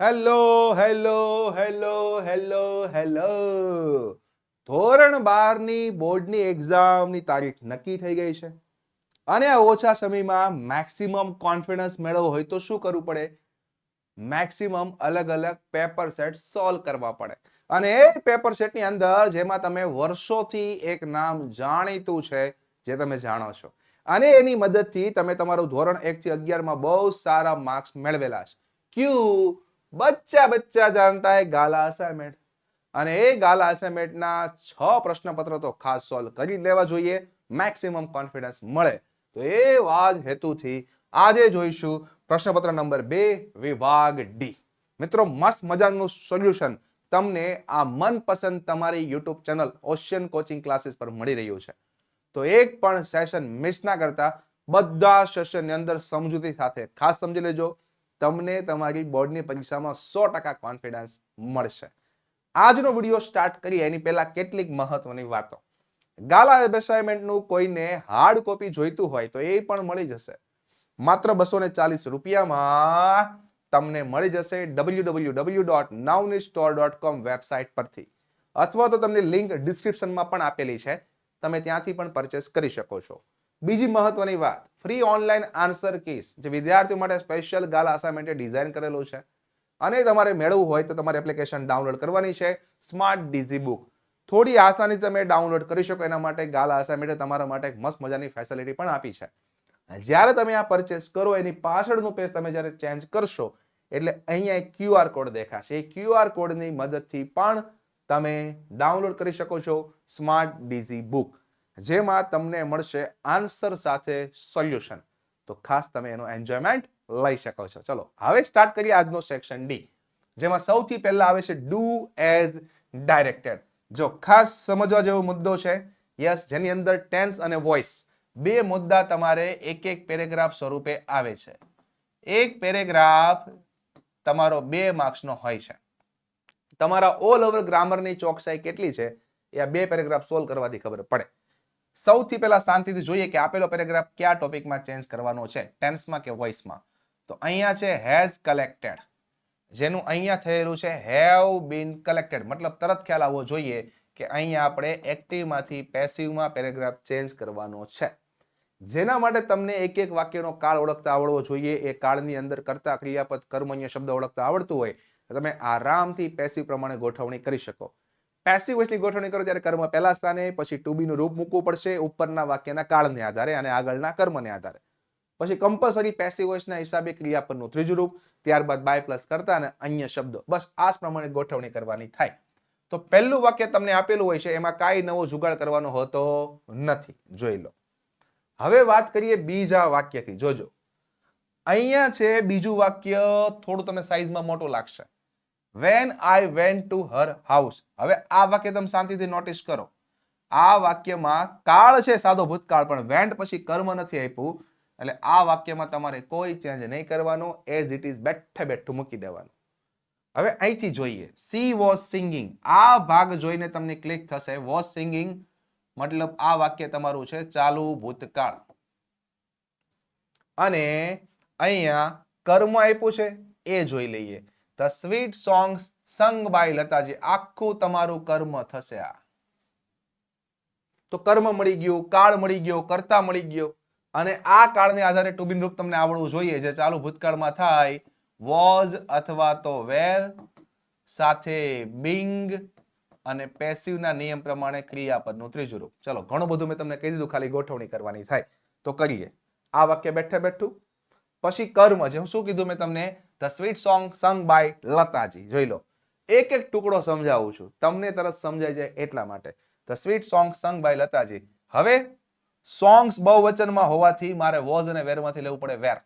Hello hello hello hello hello. ધોરણ બારની બોર્ડની એક્ઝામની તારીખ નક્કી થઈ ગઈ છે. અને આ ઓછા સમયમાં મેક્સિમમ કોન્ફિડન્સ મેળવવો હોય તો શું કરવું પડે? મેક્સિમમ અલગ અલગ પેપર સેટ સોલ્વ કરવા પડે. અને એ પેપર સેટની અંદર જેમાં તમે વર્ષોથી એક નામ જાણીતું છે, જે તમે જાણો છો. અને એની મદદથી તમે તમારું ધોરણ એકથી અગિયારમાં બહુ સારા માર્ક્સ મેળવેલા છે. ક્યુ બચ્ચા બચ્ચા જાણતા હે ગાલા અસાઇનમેન્ટ. અને એ ગાલા અસાઇમેન્ટના છ પ્રશ્નપત્રો તો ખાસ સોલ્વ કરી લેવા જોઈએ. મેક્સિમમ કોન્ફિડન્સ મળે. તો એ વાત હેતુથી આજે જોઈશું પ્રશ્નપત્ર નંબર બે, વિભાગ ડી મિત્રો, મસ્ત મજાનું સોલ્યુશન તમને આ મનપસંદ તમારી YouTube channel Ocean Coaching Classes પર મળી રહ્યું છે. તો એક પણ સેશન મિસ ના કરતા બધા સેશનની અંદર સમજૂતી સાથે ખાસ સમજી લેજો. તમને તમારી બોર્ડની પરીક્ષામાં સો ટકા કોન્ફિડન્સ મળશે. આજનો વીડિયો સ્ટાર્ટ કરીએ, એની પહેલા કેટલીક મહત્વની વાતો. ગાલા એસાઇનમેન્ટનું કોઈને હાર્ડ કોપી જોઈતું હોય તો એ પણ મળી જશે. માત્ર બસો ને ચાલીસ રૂપિયામાં તમને મળી જશે ડબલ્યુ ડબલ્યુ ડબલ્યુ ડોટ નાઉની સ્ટોર ડોટ કોમ વેબસાઇટ પરથી. અથવા તો તમને લિંક ડિસ્ક્રિપ્શનમાં પણ આપેલી છે. તમે ત્યાંથી પણ પરચેસ કરી શકો છો. બીજી મહત્વની વાત ફ્રી ઓનલાઈન આન્સર કેસ જે વિદ્યાર્થીઓ માટે સ્પેશિયલ ગાલ અસાઇનમેન્ટે ડિઝાઇન કરેલું છે. અને તમારે મેળવવું હોય તો તમારે એપ્લિકેશન ડાઉનલોડ કરવાની છે સ્માર્ટ ડીઝી બુક થોડી આસાની તમે ડાઉનલોડ કરી શકો એના માટે ગાલા અસાઇનમેન્ટે તમારા માટે એક મસ્ત મજાની ફેસિલિટી પણ આપી છે. જ્યારે તમે આ પરચેસ કરો, એની પાછળનું પેજ તમે જ્યારે ચેન્જ કરશો, એટલે અહીંયા એક ક્યુઆર કોડ દેખાશે. એ ક્યુઆર કોડની મદદથી પણ તમે ડાઉનલોડ કરી શકો છો સ્માર્ટ ડીઝી બુક જેમાં તમને મળશે આન્સર સાથે સોલ્યુશન. તો ખાસ તમે એનો એન્જોયમેન્ટ લઈ શકો છો. ચલો, હવે સ્ટાર્ટ કરીએ આજનો સેક્શન ડી જેમાં સૌથી પહેલા આવે છે ડુ એઝ ડાયરેક્ટેડ જો ખાસ સમજવા જેવો મુદ્દો છે યસ જેની અંદર ટેન્સ અને વોઇસ બે મુદ્દા તમારે એક એક પેરેગ્રાફ સ્વરૂપે આવે છે. એક પેરેગ્રાફ તમારો બે માર્ક્સનો હોય છે. તમારા ઓલ ઓવર ગ્રામરની ચોકસાઈ કેટલી છે, એ આ બે પેરેગ્રાફ સોલ્વ કરવાથી ખબર પડે. સૌથી પહેલા શાંતિથી જોઈએ કે આપેલો પેરેગ્રાફ કયા ટોપિકમાં ચેન્જ કરવાનો છે, ટેન્સમાં કે વોઇસમાં. તો અહીંયા છે હેઝ કલેક્ટેડ જેનું અહીંયા થયેલું છે હેવ બીન કલેક્ટેડ મતલબ તરત ખ્યાલ આવવો જોઈએ કે અહીંયા આપણે એક્ટિવમાંથી પેસિવમાં પેરેગ્રાફ ચેન્જ કરવાનો છે. જેના માટે તમને એક એક વાક્યનો કાળ ઓળખતા આવડવો જોઈએ. એ કાળની અંદર કરતા ક્રિયાપદ કર્મન્ય શબ્દ ઓળખતા આવડતું હોય. તમે આરામથી પેસિવ પ્રમાણે ગોઠવણી કરી શકો. પેસિવ વોઇસની ગોઠવણી કરો ત્યારે કર્મ પહેલા સ્થાને, પછી ટુ બીનું રૂપ મૂકવું પડશે ઉપરના વાક્યના કાળને આધારે અને આગળના કર્મને આધારે. પછી કમ્પલસરી પેસિવ વોઇસના હિસાબે ક્રિયાપદનું ત્રીજું રૂપ, ત્યારબાદ બાય પ્લસ કરતા અને અન્ય શબ્દો. બસ આ પ્રમાણે ગોઠવણી કરવાની થાય. તો પહેલું વાક્ય તમને આપેલું હોય છે, એમાં કાંઈ નવો જુગાડ કરવાનો હોતો નથી. જોઈ લો. હવે વાત કરીએ બીજા વાક્યથી. જોજો. અહીંયા છે બીજું વાક્ય, થોડું તમને સાઈઝમાં મોટું લાગશે. When I went to her house હવે આ વાક્ય તમે શાંતિથી નોટિસ કરો. આ વાક્યમાં કાળ છે સાદો ભૂતકાળ, પણ વેન્ટ પછી કર્મ નથી આપ્યું. એટલે આ વાક્યમાં તમારે કોઈ ચેન્જ નહીં કરવાનો એઝ ઇટ ઇઝ બેઠે બેઠું મૂકી દેવાનું. હવે અહીંથી જોઈએ. સી વોઝ સિંગિંગ આ ભાગ જોઈને તમને ક્લિક થશે. વોઝ સિંગિંગ મતલબ આ વાક્ય તમારું છે ચાલુ ભૂતકાળ. અને અહીંયા કર્મ આપ્યું છે, એ જોઈ લઈએ. The sweet songs sung by Lataji, આખું તમારું કર્મ થશે આ. તો કર્મ મળી ગયું, કાળ મળી ગયો, કર્તા મળી ગયો. અને આ કાળને આધારે ટુબિન રૂપ તમને આવડવું જોઈએ. જે ચાલુ ભૂતકાળમાં થાય વોઝ અથવા તો વેર સાથે બિંગ અને પેસિવના નિયમ પ્રમાણે ક્રિયાપદનું ત્રીજું રૂપ. ચલો, ઘણું બધું મેં તમને કહી દીધું, ખાલી ગોઠવણી કરવાની થાય. તો કરીએ. આ વાક્ય બેઠે બેઠું. પછી કર્મ છે હું શું કીધું મેં તમને? The sweet song sung by Lataji જોઈ લો. એક એક ટુકડો સમજાવું છું. તમને તરત સમજાઈ જાય એટલા માટે. The sweet song sung by Lataji હવે સોંગ્સ બહુવચનમાં હોવાથી મારે વોઝ અને વેરમાંથી લેવું પડે વેર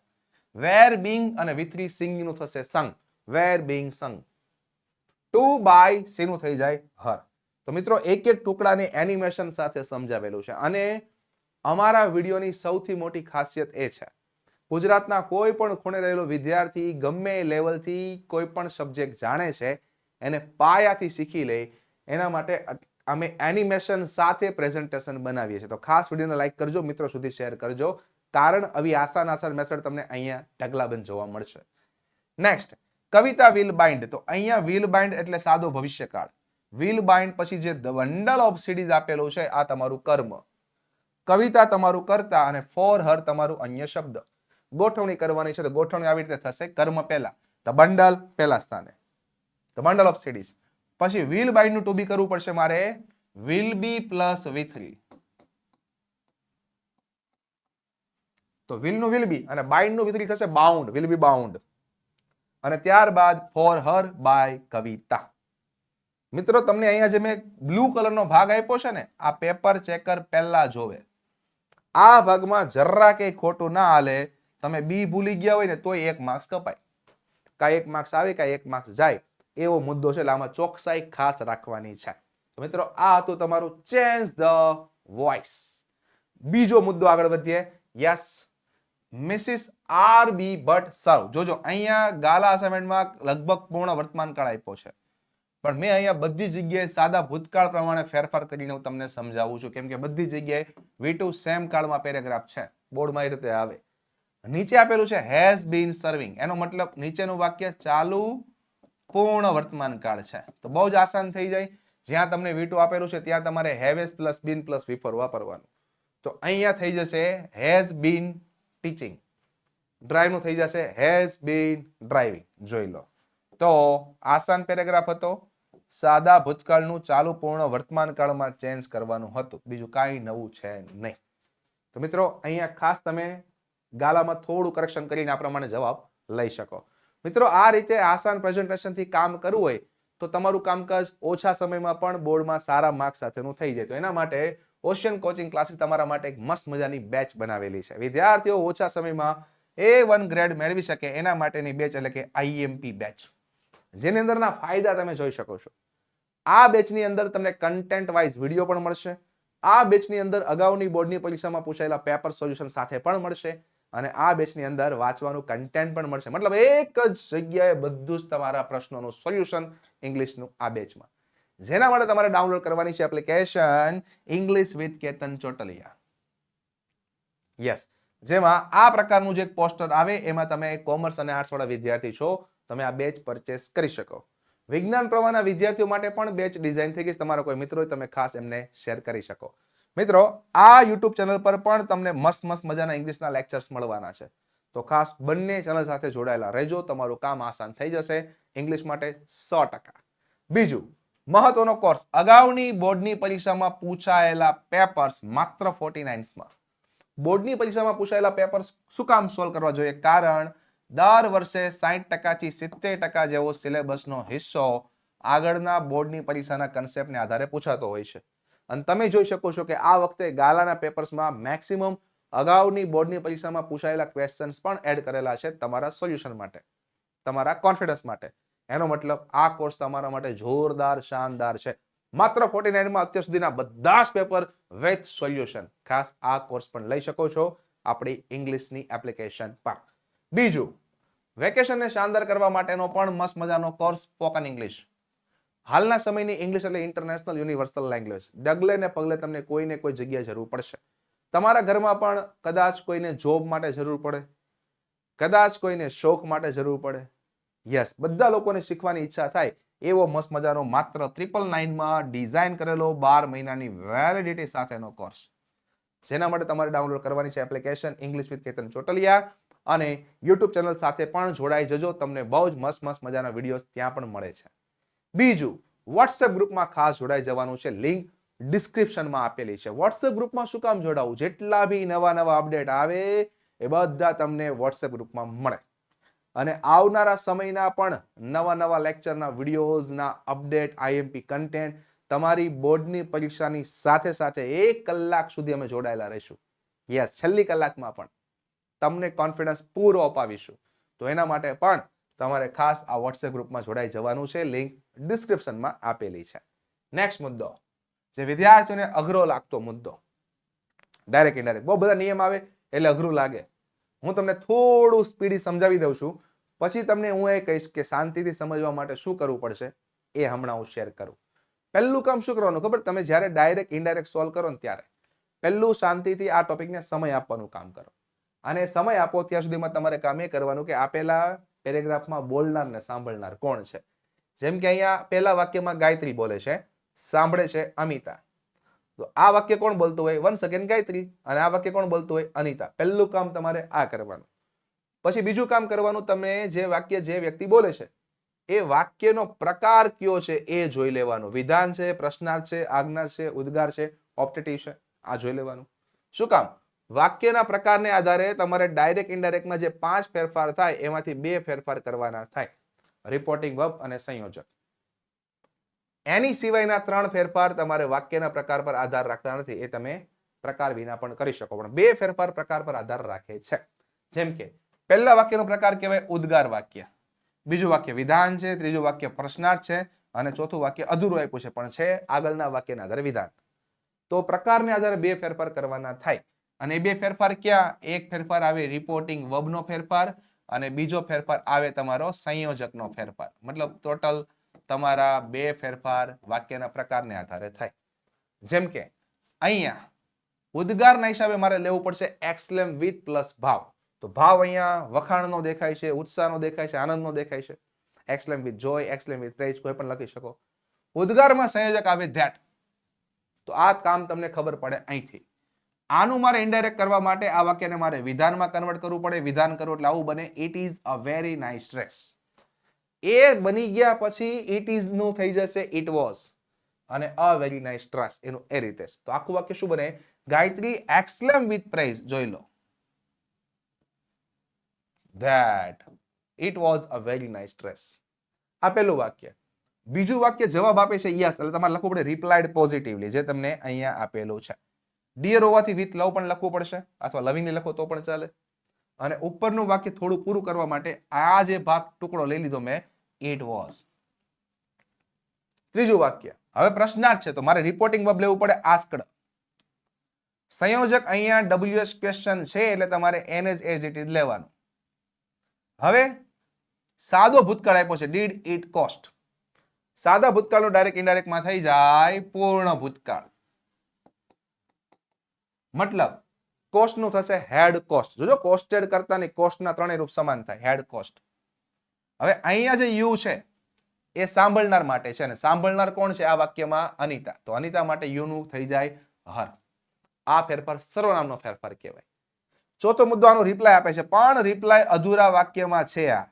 વેર બિંગ અને વિથરી સિંગનું થશે sung were being sung to by સીનું થઈ જાય? હર તો મિત્રો, એક એક ટુકડાને એનિમેશન સાથે સમજાવેલું છે. અને અમારા વિડીયોની સૌથી મોટી ખાસિયત એ છે. ગુજરાતના કોઈ પણ ખૂણે રહેલો વિદ્યાર્થી ગમે લેવલથી કોઈ પણ સબ્જેક્ટ જાણે છે, એને પાયાથી શીખી લે. એના માટે અમે એનિમેશન સાથે પ્રેઝન્ટેશન બનાવીએ છીએ. તો ખાસ વિડીયોને લાઈક કરજો, મિત્રો સુધી શેર કરજો, કારણ આવી આસાન આસાન મેથડ તમને અહીંયા ઢગલાબંધ જોવા મળશે. નેક્સ્ટ કવિતા વિલ બાઇન્ડ તો અહીંયા વિલ બાઇન્ડ એટલે સાદો ભવિષ્યકાળ. વિલ બાઇન્ડ પછી જે બંડલ ઓફ સિડીઝ આપેલું છે, આ તમારું કર્મ. કવિતા તમારું કરતા અને ફોર હર તમારું અન્ય શબ્દ. ગોઠવણી કરવાની છે, તો ગોઠવણી આવી રીતે થશે. કર્મ પહેલા ધ બંડલ પહેલા સ્થાને. ધ બંડલ ઓફ સીડીઝ પછી વિલ બાઇન્ડનું ટુ બી કરવું પડશે મારે. Will be plus V three તો વિલનું વિલ બી અને બાઇન્ડનું વિથરી થશે બાઉન્ડ વિલ બી બાઉન્ડ અને ત્યારબાદ ફોર હર બાય કવિતા. મિત્રો, તમને અહીંયા જે મેં બ્લુ કલરનો ભાગ આપ્યો છે ને, આ પેપર ચેકર પહેલા જોવે. આ ભાગમાં જરા કે ખોટું ના હાલે. તમે બી ભૂલી ગયા હોય ને તોય એક માર્ક્સ કપાય. કાંઈ એક માર્ક્સ આવે, કાંઈ એક માર્ક્સ જાય. એવો મુદ્દો છે, એટલે આમાં ચોકસાઈ ખાસ રાખવાની છે. તો મિત્રો, આ હતું તમારું ચેન્જ ધ વોઇસ બીજો મુદ્દો આગળ વધીએ. Yes Mrs R B Bhatt serve જોજો, અહીંયા ગાલા અસાઇનમેન્ટમાં લગભગ પૂર્ણ વર્તમાન કાળ આપ્યો છે. પણ મેં અહીંયા બધી જગ્યાએ સાદા ભૂતકાળ પ્રમાણે ફેરફાર કરીને હું તમને સમજાવું છું. કેમ કે બધી જગ્યાએ વી ટુ સેમ કાળમાં પેરેગ્રાફ છે. બોર્ડમાં એ રીતે આવે. નીચે આપેલું છે હેઝ બીન સર્વિંગ એનો મતલબ નીચેનું વાક્ય ચાલુ પૂર્ણ વર્તમાન કાળ છે. તો બહુ જ આસાન થઈ જાય. જ્યાં તમને વી આપેલું છે, ત્યાં તમારે હેવેસ પ્લસ બીન પ્લસ વિફોર વાપરવાનું. તો અહીંયા થઈ જશે હેઝ બીન ટીચિંગ ડ્રાઈવનું થઈ જશે હેઝ બીન ડ્રાઇવિંગ જોઈ લો. તો આસાન પેરેગ્રાફ હતો. સાદા ભૂતકાળનું ચાલુ પૂર્ણ વર્તમાન કાળમાં ચેન્જ કરવાનું હતું. બીજું કાંઈ નવું છે નહીં. તો મિત્રો, અહીંયા ખાસ તમે ગાલામાં થોડું કરેક્શન કરીને આ પ્રમાણે જવાબ લઈ શકો. મિત્રો, આ રીતે આસાન પ્રેઝન્ટેશનથી કામ કરવું હોય તો તમારું કામકાજ ઓછા સમયમાં પણ બોર્ડમાં સારા માર્ક્સ સાથેનું થઈ જાય. તો એના માટે ઓશિયન કોચિંગ ક્લાસીસ તમારા માટે એક મસ્ત મજાની બેચ બનાવેલી છે. વિદ્યાર્થીઓ ઓછા સમયમાં એ વન ગ્રેડ મેળવી શકે, એના માટેની બેચ એટલે કે આઈએમપી બેચ જેની અંદરના ફાયદા તમે જોઈ શકો છો. આ બેચની અંદર તમને કન્ટેન્ટ વાઇઝ વીડિયો પણ મળશે. આ બેચની અંદર અગાઉની બોર્ડની પરીક્ષામાં પૂછાયેલા પેપર સોલ્યુશન સાથે પણ મળશે. અને આ બેચની અંદર વાંચવાનું કન્ટેન્ટ પણ મળશે. મતલબ એક જ જગ્યાએ બધું જ તમારા પ્રશ્નોનું સોલ્યુશન ઇંગ્લિશનું આ બેચમાં જેના માટે તમારે ડાઉનલોડ કરવાની છે application English with Ketan Chotaliya. Yes જેમાં આ પ્રકારનું જે પોસ્ટર આવે, એમાં તમે કોમર્સ અને આર્ટ્સ વાળા વિદ્યાર્થી છો, તમે આ બેચ પરચેસ કરી શકો. વિજ્ઞાન પ્રવાહના વિદ્યાર્થીઓ માટે પણ બેચ ડિઝાઇન થઈ ગઈ તમારો કોઈ મિત્રો તમે ખાસ એમને શેર કરી શકો. મિત્રો, આ યુટ્યુબ ચેનલ પર પણ તમને મસ્ત મસ્ત મજાના ઇંગ્લિશના લેક્ચર્સ મળવાના છે. તો ખાસ બંને ચેનલ સાથે જોડાયેલા રહેજો, તમારું કામ આસાન થઈ જશે ઇંગ્લિશ માટે સો ટકા. બીજું, મહત્વનો કોર્સ અગાઉની બોર્ડની પરીક્ષામાં પૂછાયેલા પેપર્સ માત્ર ફોર્ટી નાઇન્સમાં બોર્ડની પરીક્ષામાં પૂછાયેલા પેપર્સ શું કામ સોલ્વ કરવા જોઈએ? કારણ દર વર્ષે સાહીઠ ટકાથી સિત્તેર ટકા જેવો સિલેબસનો હિસ્સો આગળના બોર્ડની પરીક્ષાના કન્સેપ્ટને આધારે પૂછાતો હોય છે. અને તમે જોઈ શકો છો કે આ વખતે ગાલાના પેપર્સમાં મેક્સિમમ અગાઉની બોર્ડની પરીક્ષામાં પૂછાયેલા ક્વેશ્ચન્સ પણ એડ કરેલા છે તમારા સોલ્યુશન માટે, તમારા કોન્ફિડન્સ માટે. એનો મતલબ આ કોર્સ તમારા માટે જોરદાર, શાનદાર છે. માત્ર ફોર્ટી નાઇનમાં અત્યાર સુધીના બધા જ પેપર વિથ સોલ્યુશન ખાસ આ કોર્સ પણ લઈ શકો છો આપણી ઇંગ્લિશની એપ્લિકેશન પર. બીજું વેકેશનને શાનદાર કરવા માટેનો પણ મસ્ત મજાનો કોર્સ સ્પોકન ઇંગ્લિશ હાલના સમયની ઇંગ્લિશ એટલે ઇન્ટરનેશનલ યુનિવર્સલ લેંગ્વેજ ડગલે ને પગલે તમને કોઈને કોઈ જગ્યાએ જરૂર પડશે. તમારા ઘરમાં પણ કદાચ કોઈને જોબ માટે જરૂર પડે. કદાચ કોઈને શોખ માટે જરૂર પડે. યસ બધા લોકોને શીખવાની ઈચ્છા થાય એવો મસ્ત મજાનો માત્ર ટ્રિપલ નાઇનમાં ડિઝાઇન કરેલો બાર મહિનાની વેલિડિટી સાથેનો કોર્સ જેના માટે તમારે ડાઉનલોડ કરવાની છે application English with Ketan Chotaliya અને યુટ્યુબ ચેનલ સાથે પણ જોડાઈ જજો. તમને બહુ જ મસ્ત મસ્ત મજાના વિડીયોઝ ત્યાં પણ મળે છે. બીજું વોટ્સએપ ગ્રુપમાં ખાસ જોડાઈ જવાનું છે. લિંક ડિસ્ક્રિપ્શનમાં આપેલી છે. વોટ્સએપ ગ્રુપમાં શું કામ જોડાવું? જેટલા બી નવા નવા અપડેટ આવે, એ બધા તમને વોટ્સએપ ગ્રુપમાં મળે. અને આવનારા સમયના પણ નવા નવા લેક્ચરના વિડીયોઝના અપડેટ આઈએમપી કન્ટેન્ટ તમારી બોર્ડની પરીક્ષાની સાથે સાથે એક કલાક સુધી અમે જોડાયેલા રહીશું. યસ, છેલ્લી કલાકમાં પણ તમને કોન્ફિડન્સ પૂરો અપાવીશું. તો એના માટે પણ તમારે ખાસ આ વોટ્સએપ ગ્રુપમાં જોડાઈ જવાનું છે. લિંક ડિસ્ક્રિપ્શનમાં આપેલી છે. નેક્સ્ટ મુદ્દો. જે વિદ્યાર્થીઓને અઘરો લાગતો મુદ્દો. ડાયરેક્ટ ઇન્ડાયરેક્ટ બહુ બધા નિયમ આવે એટલે અઘરું લાગે. હું તમને થોડું સ્પીડી સમજાવી દઉં છું. પછી તમને હું એ કહીશ કે શાંતિથી સમજવા માટે શું કરવું પડશે એ હમણાં હું શેર કરું. પહેલું કામ શું કરવાનું ખબર? તમે જ્યારે ડાયરેક્ટ ઇન્ડાયરેક્ટ સોલ્વ કરો ને ત્યારે પહેલું શાંતિથી આ ટોપિકને સમય આપવાનું કામ કરો. અને સમય આપો ત્યાં સુધીમાં તમારે કામ એ કરવાનું કે આપેલા પેરેગ્રાફમાં બોલનાર ને સાંભળનાર કોણ છે? જેમ કે અહીંયા પહેલા વાક્યમાં ગાયત્રી બોલે છે, સાંભળે છે અમિતા. તો આ વાક્ય કોણ બોલતું હોય? One second Gayatri. અને આ વાક્ય કોણ બોલતું હોય? અનિતા. પહેલું કામ તમારે આ કરવાનું. પછી બીજું કામ કરવાનું તમે જે વાક્ય જે વ્યક્તિ બોલે છે, એ વાક્યનો પ્રકાર કયો છે એ જોઈ લેવાનું. વિધાન છે, પ્રશ્નાર્થ છે આજ્ઞાર છે, ઉદ્ગાર છે ઓપ્ટેટિવ છે, આ જોઈ લેવાનું. શું કામ? વાક્યના પ્રકારને આધારે તમારે ડાયરેક્ટ ઇન્ડાયરેક્ટમાં જે પાંચ ફેરફાર થાય, એમાંથી બે ફેરફાર કરવાના થાય. રિપોર્ટિંગ વર્બ અને સંયોજક. એની સિવાયના ત્રણ ફેરફાર તમારે વાક્યના પ્રકાર પર આધાર રાખતા નથી, એ તમે પ્રકાર વિના પણ કરી શકો. પણ બે ફેરફાર પ્રકાર પર આધાર રાખે છે. જેમ કે, પહેલા વાક્યનો પ્રકાર કહેવાય ઉદ્ગાર વાક્ય. બીજું વાક્ય વિધાન છે, ત્રીજું વાક્ય પ્રશ્નાર્થ છે, અને ચોથું વાક્ય અધૂરું આપ્યું છે, પણ છે આગળના વાક્યના આધારે વિધાન. તો પ્રકારને આધારે બે ફેરફાર કરવાના થાય. અને બે ફેરફાર ક્યાં? એક ફેરફાર આવે રિપોર્ટિંગ વબનો ફેરફાર અને બીજો ફેરફાર આવે તમારો સંયોજકનો ફેરફાર. મતલબ ટોટલ તમારા બે ફેરફાર વાક્યના પ્રકારને આધારે થાય. જેમ કે, અહીંયા ઉદ્ગારના હિસાબે મારે લેવું પડશે એક્સલેમ વિથ પ્લસ ભાવ. તો ભાવ અહીંયા વખાણનો દેખાય છે, ઉત્સાહનો દેખાય છે, આનંદનો દેખાય છે. Exclaim with joy, exclaim with praise, કોઈ પણ લખી શકો. ઉદ્ગારમાં સંયોજક આવે ધેટ. તો આ કામ તમને ખબર પડે અહીંથી. આનું મારે ઇન્ડાયરેક્ટ કરવા માટે આ વાક્યને મારે વિધાનમાં કન્વર્ટ કરવું પડે. વિધાન કરવું એટલે આવું બને. It is a very nice dress એ બની ગયા પછી ઇટ ઇઝનું થઈ જશે. ઇટ વોઝ અને અ વેરી નાઇસ ડ્રેસ એનું એ રીતે તો આખું વાક્ય શું બને? ગાયત્રી એક્સલેમ વિથ પ્રાઇઝ જોઈ લો. That it was a very nice dress આ પહેલું વાક્ય. બીજું વાક્ય જવાબ આપે છે યસ. એટલે તમારે લખવું પડે રિપ્લાયડ પોઝિટિવલી જે તમને અહીંયા આપેલું છે. ડિયર હોવાથી વિથ લવ પણ લખવું પડશે, અથવા લવિંગલી લખો તો પણ ચાલે. અને ઉપરનું વાક્ય થોડું પૂરું કરવા માટે આ જે ભાગ ટુકડો લઈ લીધો મેં ઇટ વોઝ ત્રીજું વાક્ય, હવે પ્રશ્નાર્થ છે, તો મારે રિપોર્ટિંગ વર્બ લેવું પડે આસ્કડ સંયોજક અહીંયા ડબલ્યુએસ ક્વેશ્ચન છે, એટલે તમારે એન જ એઝ ઇટ ઇઝ લેવાનું. હવે, સાદો ભૂતકાળ આપ્યો છે ડીડ ઇટ કોસ્ટ સાદા ભૂતકાળનો ડાયરેક્ટ ઇનડાયરેક્ટમાં થઈ જાય પૂર્ણ ભૂતકાળ. મતલબ કોસ્ટનું થશે હેડ કોસ્ટ જોજો કોસ્ટેડ કરતા ની કોસ્ટના ત્રણેય રૂપ સમાન થાય હેડ કોસ્ટ હવે અહીંયા જે યુ છે, એ સાંભળનાર માટે છે અને સાંભળનાર કોણ છે આ વાક્યમાં? અનિતા. તો અનિતા માટે યુ નું થઈ જાય હર. આ ફેરફાર સર્વનામનો ફેરફાર કહેવાય. ચોથો મુદ્દો આનો રિપ્લાય આપે છે. પણ રિપ્લાય અધૂરા વાક્યમાં છે આ.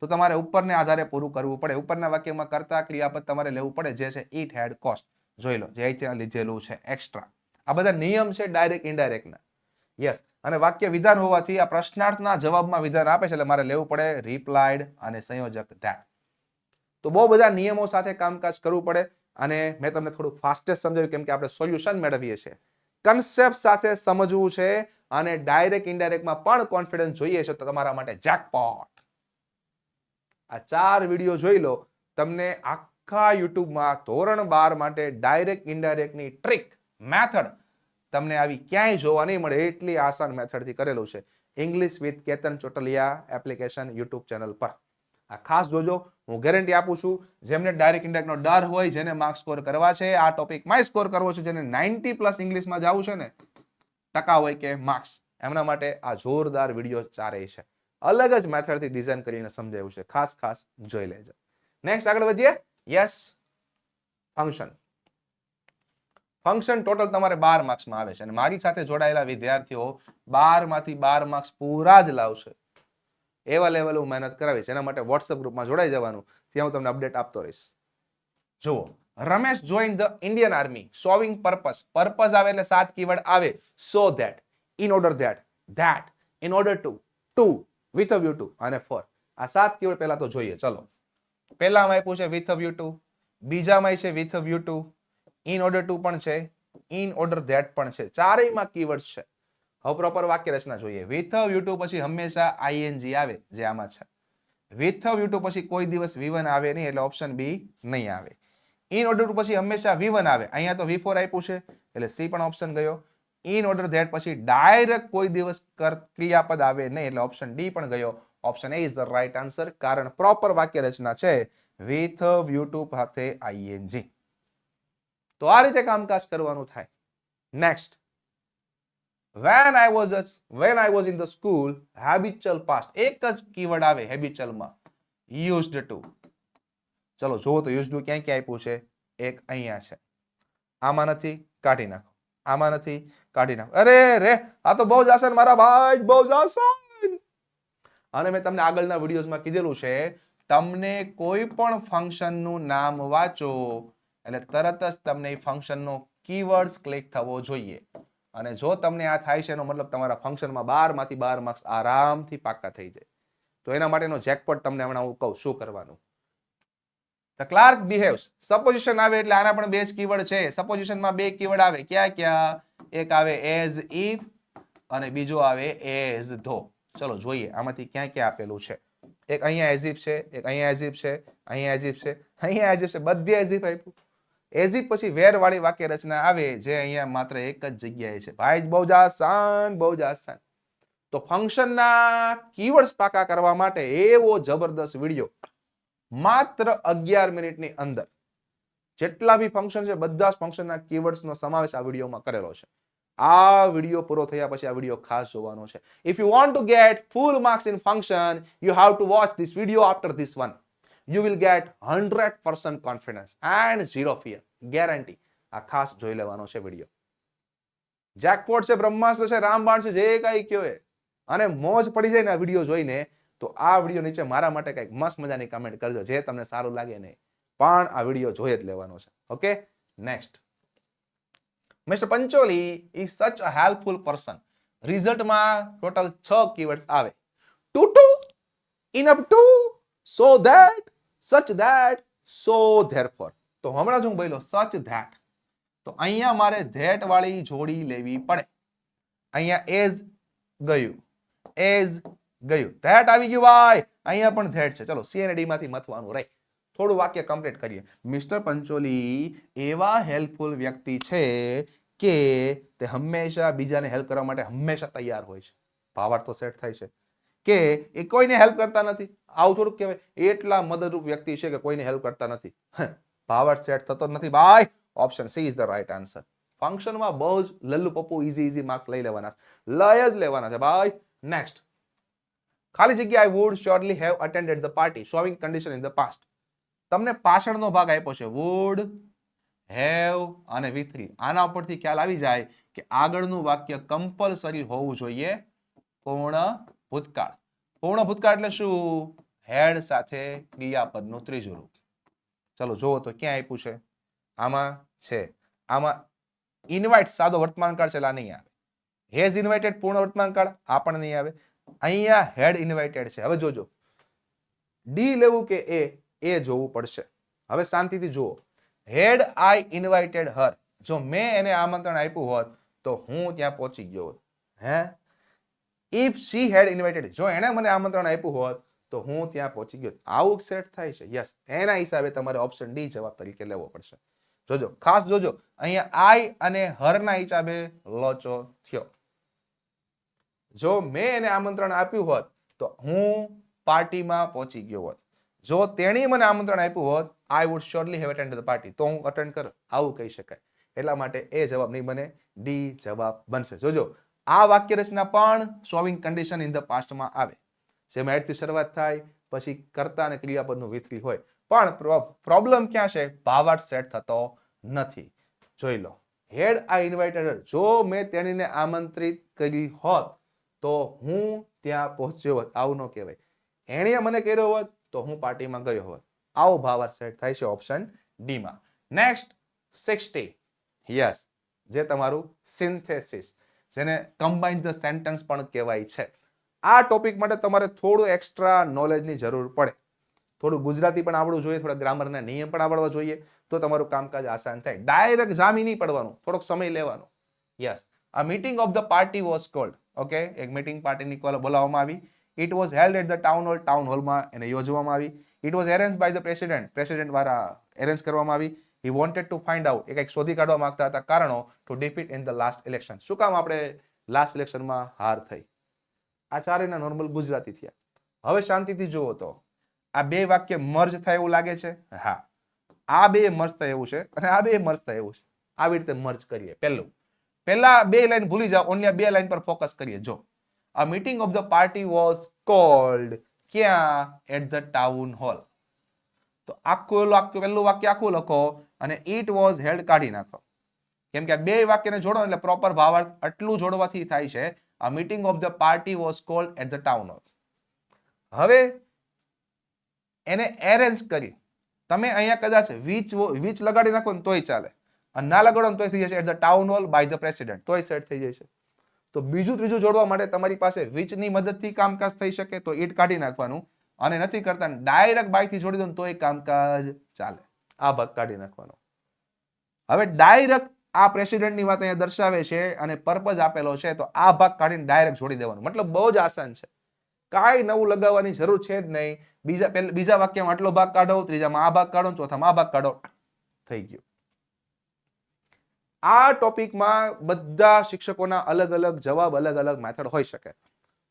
તો તમારે ઉપરને આધારે પૂરું કરવું પડે. ઉપરના વાક્યમાં કરતા ક્રિયાપદ તમારે લેવું પડે, જે છે ઇટ હેડ કોસ્ટ. જોઈ લો, જે અહીંથી લીધેલું છે એક્સ્ટ્રા આ બધા નિયમ છે ડાયરેક્ટ ઇનડાયરેક્ટના યસ અને વાક્ય વિધાન હોવાથી આ પ્રશ્નાર્થના જવાબમાં વિધાન આપે છે એટલે મારે લેવું પડે રિપ્લાઇડ અને સંયોજક ધેટ તો બહુ બધા નિયમો સાથે કામકાજ કરવું પડે અને મેં તમને થોડું ફાસ્ટેસ્ટ સમજાવ્યું કેમ કે આપણે સોલ્યુશન મેળવીએ છીએ. કન્સેપ્ટ સાથે સમજવું છે અને ડાયરેક્ટ ઇનડાયરેક્ટમાં પણ કોન્ફિડન્સ જોઈએ છે તો તમારા માટે જેકપોટ આ ચાર વીડિયો જોઈ લો. તમને આખા યુટ્યુબમાં ધોરણ બાર માટે ડાયરેક્ટ ઇનડાયરેક્ટની ટ્રીક મેથડ તમને આવી ક્યાંય જોવા નહીં મળે એટલી આસાન મેથડથી કરેલું છે. English with Ketan Chotaliya application YouTube channel પર. આ ખાસ જોજો, હું ગેરંટી આપું છું, જેમને ડાયરેક્ટ ઇન્ડેક્ટનો ડર હોય, જેને માર્ક્સ સ્કોર કરવા છે, આ ટોપિકમાં સ્કોર કરવો છે, જેને નાઇન્ટી પ્લસ ઇંગ્લિશમાં જવું છે ને, ટકા હોય કે માર્ક્સ એમના માટે આ જોરદાર વીડિયો ચારે છે. અલગ જ મેથડથી ડિઝાઇન કરીને સમજાવ્યું છે. ખાસ ખાસ જોઈ લેજો. નેક્સ્ટ આગળ વધીએ. યસ ફંક્શન ફંક્શન ટોટલ તમારે બાર માર્ક્સમાં આવે છે. અને મારી સાથે જોડાયેલા વિદ્યાર્થીઓ બારમાંથી બાર માર્ક્સ પૂરા જ લાવશે. એવા લેવલ હું મહેનત કરાવીશ. એના માટે વોટ્સઅપ ગ્રુપમાં જોડાઈ જવાનું. ત્યાં હું તમને અપડેટ આપતો રહીશ. જુઓ, Ramesh join the Indian army showing purpose purpose આવે એટલે સાત કીવર્ડ આવે. So that in order that that in order to to with a view to અને ફોર આ સાત કીવર્ડ પહેલા તો જોઈએ. ચલો. પહેલામાં આપ્યું છે વિથ વ્યુ ટુ બીજામાં છે with view to in order to પણ છે ઇન ઓર્ડર ધેટ પણ છે. ચારેયમાં કીવર્ડ્સ છે. હવે પ્રોપર વાક્ય રચના જોઈએ વિથ વ્યુ ટુ પછી હંમેશા આઈએનજી આવે, જે આમાં છે. વિથ વ્યુ પછી કોઈ દિવસ વી આવે નહીં, એટલે ઓપ્શન બી નહીં આવે. ઇન ઓર્ડર ટુ પછી હંમેશા વી આવે. અહીંયા તો વી ફોર આપ્યું છે, એટલે સી પણ ઓપ્શન ગયો. ઇન ઓર્ડર ધેટ પછી ડાયરેક્ટ કોઈ દિવસ કર- ક્રિયાપદ આવે નહીં, એટલે ઓપ્શન ડી પણ ગયો. Option A is the right answer કારણ પ્રોપર વાક્ય રચના છે વિથ વ્યુ સાથે આઈએનજી તો આ રીતે કામકાજ કરવાનું થાય. Next when I was when I was in the school habitual past એક જ કીવર્ડ આવે હેબિચ્યુઅલમાં યુઝડ ટુ ચલો જુઓ તો યુઝડ ટુ ક્યાં ક્યાં આપ્યું છે? એક અહીંયા છે. આમાં નથી, કાઢી નાખો. આમાં નથી, કાઢી નાખો. અરે રે, આ તો બહુ જ આસાન, મારા ભાઈ, બહુ જ આસાન. અને મેં તમને આગળના વિડીયોઝમાં કીધેલું છે, તમને કોઈ પણ ફંક્શનનું નામ વાંચો એટલે તરત જ તમને એ ફંક્શનનો કીવર્ડ્સ ક્લિક થવો જોઈએ. અને જો તમને આ થાય છે એનો મતલબ તમારા ફંક્શનમાં બારમાંથી બાર માર્ક્સ આરામથી પાક્કા થઈ જાય. તો એના માટેનો જેકપોટ તમને હમણાં હું કહું શું કરવાનું. ધ ક્લાર્ક બિહેવ્સ સપોઝિશન આવે એટલે આના પણ બે જ કીવર્ડ છે. સપોઝિશનમાં બે કીવર્ડ આવે. ક્યાં ક્યાં? એક આવે એઝ ઇફ અને બીજો આવે એઝ ધો ચલો જોઈએ, આમાંથી ક્યાં ક્યાં આપેલું છે. એક અહીંયા એઝિપ છે, એક અહીંયા એઝિપ છે, અહીંયા એઝિપ છે, અહીંયા એઝિપ છે, બધે એઝિપ આપ્યું. એઝિફ પછી વેર વાળી વાક્ય રચના આવે જે અહીંયા માત્ર એક જ જગ્યાએ છે. ભાઈ બહુ જ આસાન, બહુ જ આસાન. તો ફંક્શનના કીવર્ડ્સ પાકા કરવા માટે એવો જબરદસ્ત વીડિયો માત્ર અગિયાર મિનિટની અંદર જેટલા બી ફંક્શન છે બધા જ ફંક્શનના કીવર્ડ્સનો સમાવેશ આ વિડીયોમાં કરેલો છે. આ વીડિયો પૂરો થયા પછી આ વીડિયો ખાસ જોવાનો છે. If you want to get full marks in function you have to watch this video after this one you will get hundred percent confidence and zero fear guarantee આ ખાસ જોઈ લેવાનો છે વીડિયો જેકપોટ છે બ્રહ્માસ્ત્ર છે રામબાણ છે, જે કઈ કયો એ. અને મોજ પડી જાય ને આ વીડિયો જોઈને, તો આ વીડિયો નીચે મારા માટે કંઈક મસ્ત મજાની કમેન્ટ કરજો, જે તમને સારું લાગે નહીં પણ આ વીડિયો જોઈ જ લેવાનો છે. Okay next Mr Pancholi is such a helpful person રિઝલ્ટમાં total છ કીવર્ડ્સ આવે. To to in up to so that such that so therefore તો હમણાં જ હું બોલ્યો સચ ધેટ તો અહીંયા મારે ધેટ વાળી જોડી લેવી પડે. અહીંયા એઝ ગયું. એઝ ગયું. ધેટ આવી ગયું ભાઈ. અહીંયા પણ ધેટ છે. ચલો સીએનડી માંથી મથવાનું. રહી થોડું વાક્ય કમ્પ્લીટ કરીએ. મિસ્ટર પંચોલી, એવા હેલ્પફુલ વ્યક્તિ છે કે તે હંમેશા બીજાને હેલ્પ કરવા માટે હંમેશા તૈયાર હોય છે. ભાવાર્થ તો સેટ થાય છે. કે એ કોઈને હેલ્પ કરતા નથી. આવું થોડુંક કહેવાય. એટલા મદદરૂપ વ્યક્તિ છે કે કોઈને હેલ્પ કરતા નથી. પાવર સેટ થતો નથી. ભાઈ option C is the right answer ફંક્શનમાં બહુ જ લલ્લુ પપ્પુ ઈઝી ઈઝી માર્ક્સ લઈ લેવાના છે. લય જ લેવાના છે. ભાઈ નેક્સ્ટ ખાલી જગ્યા I would surely have attended the party showing condition in the past તમને પાછળનો ભાગ આપ્યો છે. વુડ હેવ અને વિથરી થ્રી આના ઉપરથી ખ્યાલ આવી જાય કે આગળનું વાક્ય કમ્પલસરી હોવું જોઈએ. પૂર્ણ ભૂતકાળ. પૂર્ણ ભૂતકાળ એટલે શું? હેડ સાથે ક્રિયાપદનું ત્રીજું રૂપ. ચલો, જુઓ તો ક્યાં આપ્યું છે? આમાં છે. આમાં ઇન્વાઇટ સાદો વર્તમાન કાળ છે નહીં આવે. હેઝ ઇન્વાઇટેડ પૂર્ણ વર્તમાન કાળ આ પણ નહીં આવે. અહીંયા હેડ ઇન્વાઇટેડ છે. હવે જોજો. ડી લેવું કે એ એ જોવું પડશે. હવે શાંતિથી જુઓ. હેડ આઈ ઇન્વાઇટેડ હર જો મેં એને આમંત્રણ આપ્યું હોત, તો હું ત્યાં પહોંચી ગયો હોત. હે? ઇફ સી હેડ ઇન્વાઇટેડ જો એણે મને આમંત્રણ આપ્યું હોત, તો હું ત્યાં પહોંચી ગયો. આવું સેટ થાય છે. યસ એના હિસાબે તમારે ઓપ્શન ડી જવાબ તરીકે લેવો પડશે. જોજો. ખાસ જોજો. અહીંયા આઈ અને હરના હિસાબે લોચો થયો. જો મેં એને આમંત્રણ આપ્યું હોત, તો હું પાર્ટીમાં પહોંચી ગયો હોત. જો તેણે મને આમંત્રણ આપ્યું હોત I would surely have attend the party તો હું અટેન્ડ કર. આવું કહી શકાય. એટલા માટે એ જવાબ નહીં બને. ડી જવાબ બનશે. જોજો. આ વાક્ય રચના પણ સોવિંગ કન્ડિશન ઇન ધ પાસ્ટમાં આવે. જેમાં એડથી શરૂઆત થાય, પછી કર્તા અને ક્રિયાપદનું વિથરી હોય. પણ પ્રોબ્લેમ ક્યાં છે? ભાવાર્થ સેટ થતો નથી. જોઈ લો. હેડ આ ઇન્વાઇટેડ જો મેં તેણીને આમંત્રિત કરી હોત, તો હું ત્યાં પહોંચ્યો હોત. આવું ન કહેવાય. એણે મને કર્યો હોત, તો હું પાર્ટીમાં ગયો હોત. આવો ભાવાર્થ સેટ થાય છે ઓપ્શન ડીમાં નેક્સ્ટ સિક્સટી યસ જે તમારું સિન્થેસિસ જેને કમ્બાઇન ધ સેન્ટેન્સ પણ કહેવાય છે. આ ટોપિક માટે તમારે થોડું એક્સ્ટ્રા નોલેજની જરૂર પડે. થોડું ગુજરાતી પણ આવડવું જોઈએ, થોડા ગ્રામરના નિયમ પણ આવડવા જોઈએ, તો તમારું કામકાજ આસાન થાય. ડાયરેક્ટ જામી નહીં પડવાનું, થોડોક સમય લેવાનો. યસ આ meeting of the party was called okay એક મીટિંગ પાર્ટીની કોલ બોલાવવામાં આવી. It was held at the town hall town હોલમાં એને યોજવામાં આવી. It was arrange by the president president દ્વારા એરેન્જ કરવામાં આવી. He wanted to find out એ કંઈક શોધી કાઢવા માંગતા હતા કારણો to defeat in the last election શું કામ આપણે લાસ્ટ ઇલેક્શનમાં હાર થઈ? આ ચારેના નોર્મલ ગુજરાતી થયા. હવે શાંતિથી જુઓ તો, આ બે વાક્ય મર્જ થાય એવું લાગે છે? હા. આ બે મર્જ થાય એવું છે અને આ બે મર્જ થાય એવું છે. આવી રીતે મર્જ કરીએ. પહેલું. પહેલા બે લાઈન ભૂલી જાઓ ઓનલી બે લાઈન પર ફોકસ કરીએ. જો. A meeting of the party was called ક્યાં? એટ ધ ટાઉન હોલ તો આખું પહેલું વાક્ય આખું લખો. અને ઇટ વોઝ હેલ્ડ કાઢી નાખો. કેમ કે બે વાક્યને જોડો એટલે પ્રોપર ભાવાર્થ આટલું જોડવાથી થાય છે. આ meeting of the party was called at the town hall હવે એને એરેન્જ કરી. તમે અહીંયા કદાચ વીચ વીચ લગાડી નાખો ને તોય ચાલે. અને ના લગાડો ને તોય થઈ જશે at the town hall by the president તોય સેટ થઈ જશે. તો બીજું ત્રીજું જોડવા માટે તમારી પાસે વીચની મદદથી કામકાજ થઈ શકે તો ઈટ કાઢી નાખવાનું. અને નથી કરતા ડાયરેક્ટ બાયથી જોડી દો ને તોય કામકાજ ચાલે. આ ભાગ કાઢી નાખવાનો. હવે ડાયરેક્ટ આ પ્રેસિડેન્ટની વાત અહીંયા દર્શાવે છે અને પર્પઝ આપેલો છે, તો આ ભાગ કાઢીને ડાયરેક્ટ જોડી દેવાનો. મતલબ બહુ જ આસાન છે. કાંઈ નવું લગાવવાની જરૂર છે જ નહીં. બીજા બીજા વાક્યમાં આટલો ભાગ કાઢો, ત્રીજામાં આ ભાગ કાઢો, ચોથામાં આ ભાગ કાઢો. થઈ ગયું. આ ટોપિકમાં બધા શિક્ષકોના અલગ અલગ જવાબ અલગ અલગ મેથડ હોઈ શકે.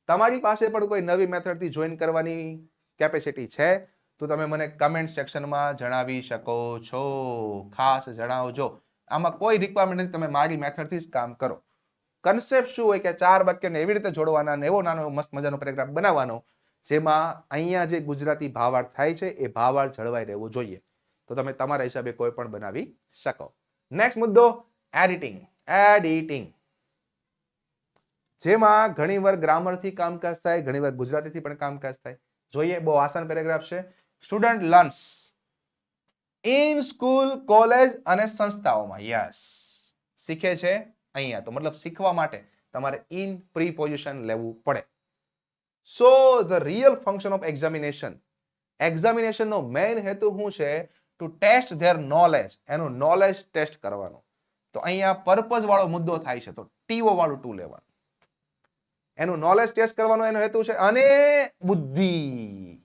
તમારી પાસે પણ કોઈ નવી મેથડથી જોઈન કરવાની કેપેસિટી છે? તો તમે મને કમેન્ટ સેક્શનમાં જણાવી શકો છો. ખાસ જણાવજો. આમાં કોઈ રિક્વાયરમેન્ટ નથી, તમે મારી મેથડથી જ કામ કરો. કન્સેપ્ટ શું હોય કે ચાર વાક્યને એવી રીતે જોડવાના ને એવો નાનો મસ્ત મજાનો પેરેગ્રાફ બનાવવાનો, જેમાં અહીંયા જે ગુજરાતી ભાવાર્થ થાય છે, એ ભાવાર્થ જળવાઈ રહેવો જોઈએ. તો તમે તમારા હિસાબે કોઈ પણ બનાવી શકો. નેક્સ્ટ મુદ્દો એડિટિંગ એડિટિંગ જેમાં ઘણીવાર ગ્રામરથી કામકાજ થાય, ઘણીવાર ગુજરાતીથી પણ કામકાજ થાય. જોઈએ, બહુ આસાન પેરેગ્રાફ છે. Student learns. In school, college અને સંસ્થાઓમાં. યસ. શીખે છે અહીંયા તો. મતલબ શીખવા માટે તમારે ઇન પ્રી પોઝિશન લેવું પડે. So the real function of examination. એક્ઝામિનેશનનો main હેતુ શું છે? To test their knowledge. એનું નોલેજ ટેસ્ટ કરવાનું. તો અહીંયા પર્પઝ વાળો મુદ્દો થાય છે. તો ટીઓ વાળું ટુ લેવાનું. એનું નોલેજ ટેસ્ટ કરવાનો એનો હેતુ છે અને બુદ્ધિ.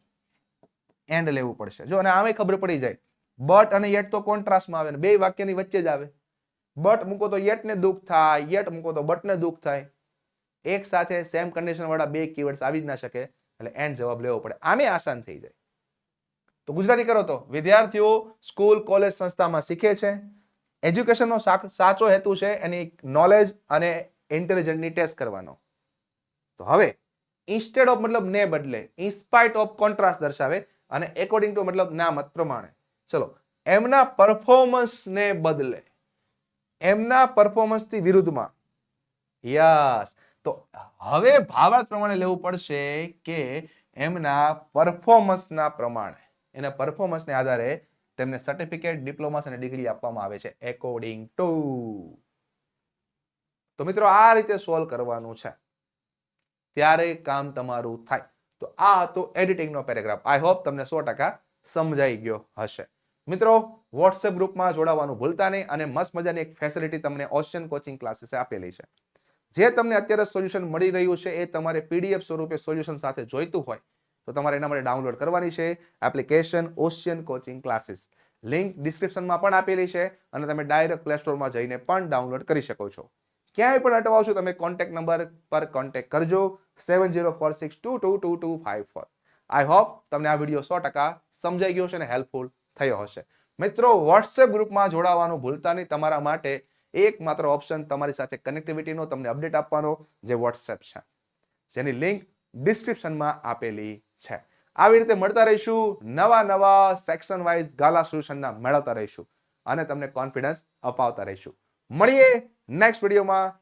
એન્ડ લેવું પડશે. જો, અને આમે ખબર પડી જાય. બટ અને યેટ તો કોન્ટ્રાસ્ટમાં આવે ને. બે વાક્યની વચ્ચે જ આવે. બટ મૂકો તો યેટ ને દુઃખ થાય. યેટ મૂકો તો બટ ને દુઃખ થાય. એક સાથે સેમ કન્ડિશન વાળા બે કીવર્ડ્સ આવી જ ના શકે. એટલે એન્ડ જવાબ લેવો પડે. આમે આસાન થઈ જાય. તો ગુજરાતી કરો તો. વિદ્યાર્થીઓ સ્કૂલ કોલેજ સંસ્થામાં શીખે છે. એજ્યુકેશનનો સાચો હેતુ છે એની નોલેજ અને ઇન્ટેલિજન્ટની ટેસ્ટ કરવાનો. તો હવે ઇન્સ્ટેડ ઓફ મતલબ ને બદલે ઇન્સ્પાઇટ ઓફ કોન્ટ્રાસ્ટ દર્શાવે અને એકોર્ડિંગ ટુ મતલબ ના મત પ્રમાણે. ચલો, એમના પરફોર્મન્સને બદલે, એમના પરફોર્મન્સથી વિરુદ્ધમાં. યસ તો હવે ભાવાર્થ પ્રમાણે લેવું પડશે કે એમના પરફોર્મન્સના પ્રમાણે, એના પરફોર્મન્સને આધારે તેમને સર્ટિફિકેટ ડિપ્લોમાસ અને ડિગ્રી આપવામાં આવે છે એકોર્ડિંગ ટુ તો મિત્રો, આ રીતે સોલ્વ કરવાનું છે. ત્યારે કામ તમારું થાય. તો આ હતો એડિટિંગનો પેરેગ્રાફ આઈ હોપ તમને સો ટકા સમજાઈ ગયો હશે. મિત્રો વોટ્સએપ ગ્રુપમાં જોડાવાનું ભૂલતા નહીં અને મસ્ત મજાની એક ફેસિલિટી તમને ઓશિયન કોચિંગ ક્લાસીસે આપેલી છે. જે તમને અત્યારે સોલ્યુશન મળી રહ્યું છે એ તમારે પીડીએફ સ્વરૂપે સોલ્યુશન સાથે જોઈતું હોય, તો તમારે એના માટે ડાઉનલોડ કરવાની છે application Ocean Coaching Classes link ડિસ્ક્રિપ્શનમાં પણ આપેલી છે અને તમે ડાયરેક્ટ પ્લે સ્ટોરમાં જઈને પણ ડાઉનલોડ કરી શકો છો. ક્યાંય પણ અટવાવશો તમે કોન્ટેક્ટ નંબર પર કોન્ટેક્ટ કરજો. Seven zero four six two two two two five four I hope તમને આ વીડિયો સો ટકા સમજાઈ ગયો છે અને હેલ્પફુલ થયો હશે. મિત્રો વોટ્સએપ ગ્રુપમાં જોડાવાનું ભૂલતા નહીં. તમારા માટે એકમાત્ર ઓપ્શન તમારી સાથે કનેક્ટિવિટીનો તમને અપડેટ આપવાનો જે વોટ્સએપ છે. જેની લિંક ડિસ્ક્રિપ્શનમાં આપેલી છે. આવી રીતે મળતા રહીશું. નવા નવા સેક્શન વાઇઝ ગાલા સોલ્યુશનના મેળવતા રહીશું અને તમને કોન્ફિડન્સ અપાવતા રહીશું. મળીએ નેક્સ્ટ વિડીયોમાં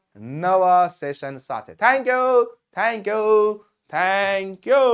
નવા સેશન સાથે. Thank you thank you thank you